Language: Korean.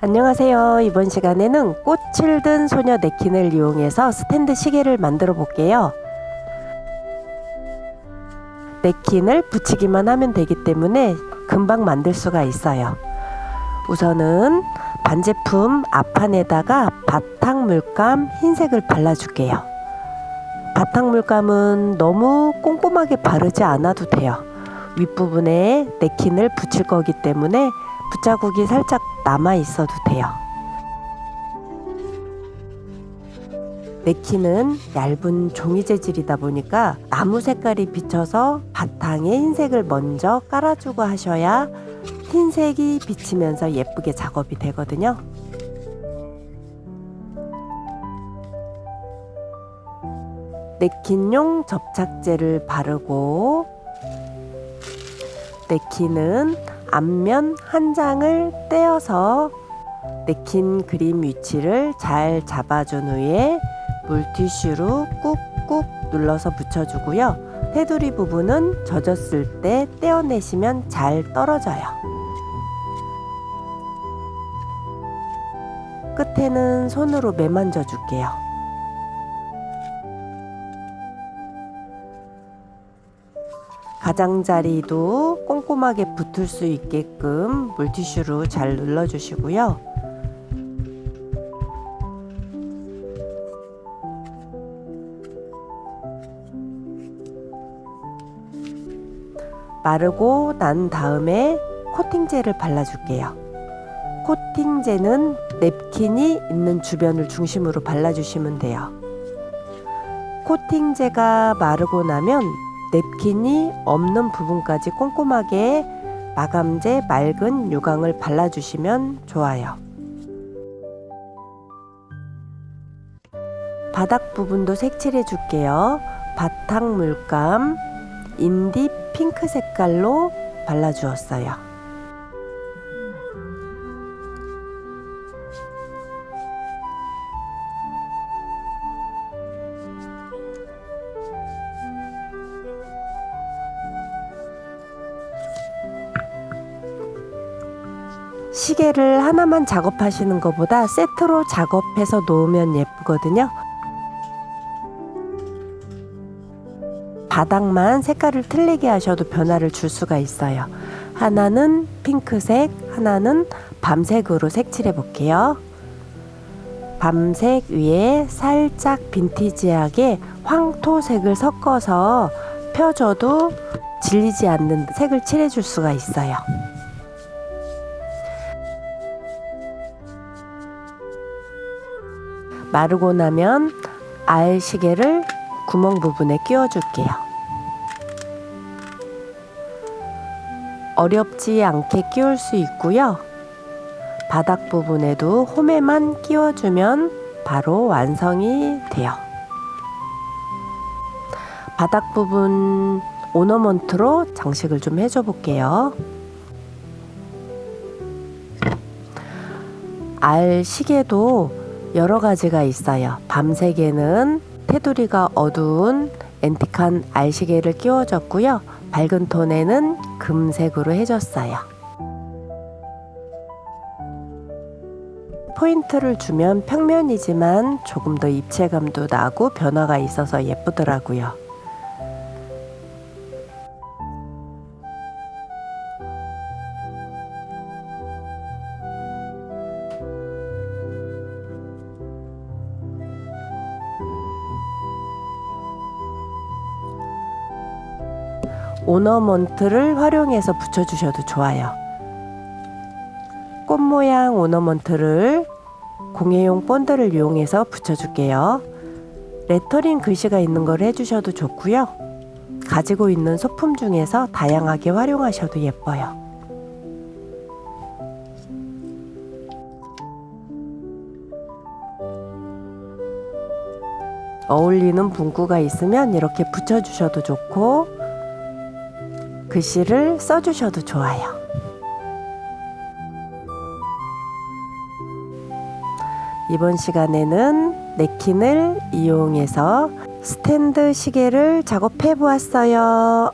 안녕하세요. 이번 시간에는 꽃을 든 소녀 네킨을 이용해서 스탠드 시계를 만들어 볼게요. 네킨을 붙이기만 하면 되기 때문에 금방 만들 수가 있어요. 우선은 반제품 앞판에다가 바탕 물감 흰색을 발라줄게요. 바탕 물감은 너무 꼼꼼하게 바르지 않아도 돼요. 윗부분에 네킨을 붙일 거기 때문에 붓자국이 살짝 남아 있어도 돼요. 네키는 얇은 종이 재질이다 보니까 나무 색깔이 비쳐서 바탕에 흰색을 먼저 깔아주고 하셔야 흰색이 비치면서 예쁘게 작업이 되거든요. 네킨용 접착제를 바르고 네킨은 앞면 한 장을 떼어서 네킨 그림 위치를 잘 잡아준 후에 물티슈로 꾹꾹 눌러서 붙여주고요. 테두리 부분은 젖었을 때 떼어내시면 잘 떨어져요. 끝에는 손으로 매만져 줄게요. 가장자리도 꼼꼼하게 붙을 수 있게끔 물티슈로 잘 눌러주시고요. 마르고 난 다음에 코팅제를 발라줄게요. 코팅제는 냅킨이 있는 주변을 중심으로 발라주시면 돼요. 코팅제가 마르고 나면 냅킨이 없는 부분까지 꼼꼼하게 마감제 맑은 유광을 발라주시면 좋아요. 바닥 부분도 색칠해 줄게요. 바탕 물감 인디 핑크 색깔로 발라주었어요. 시계를 하나만 작업하시는 것보다 세트로 작업해서 놓으면 예쁘거든요. 바닥만 색깔을 틀리게 하셔도 변화를 줄 수가 있어요. 하나는 핑크색, 하나는 밤색으로 색칠해 볼게요. 밤색 위에 살짝 빈티지하게 황토색을 섞어서 펴줘도 질리지 않는 색을 칠해 줄 수가 있어요. 마르고 나면 알 시계를 구멍 부분에 끼워줄게요. 어렵지 않게 끼울 수 있고요. 바닥 부분에도 홈에만 끼워주면 바로 완성이 돼요. 바닥 부분 오너먼트로 장식을 좀 해줘 볼게요. 알 시계도 여러 가지가 있어요. 밤색에는 테두리가 어두운 앤틱한 알시계를 끼워줬고요. 밝은 톤에는 금색으로 해줬어요. 포인트를 주면 평면이지만 조금 더 입체감도 나고 변화가 있어서 예쁘더라고요. 오너먼트를 활용해서 붙여주셔도 좋아요. 꽃 모양 오너먼트를 공예용 본드를 이용해서 붙여줄게요. 레터링 글씨가 있는 걸 해주셔도 좋고요. 가지고 있는 소품 중에서 다양하게 활용하셔도 예뻐요. 어울리는 문구가 있으면 이렇게 붙여주셔도 좋고 글씨를 써주셔도 좋아요. 이번 시간에는 네킨을 이용해서 스탠드 시계를 작업해 보았어요.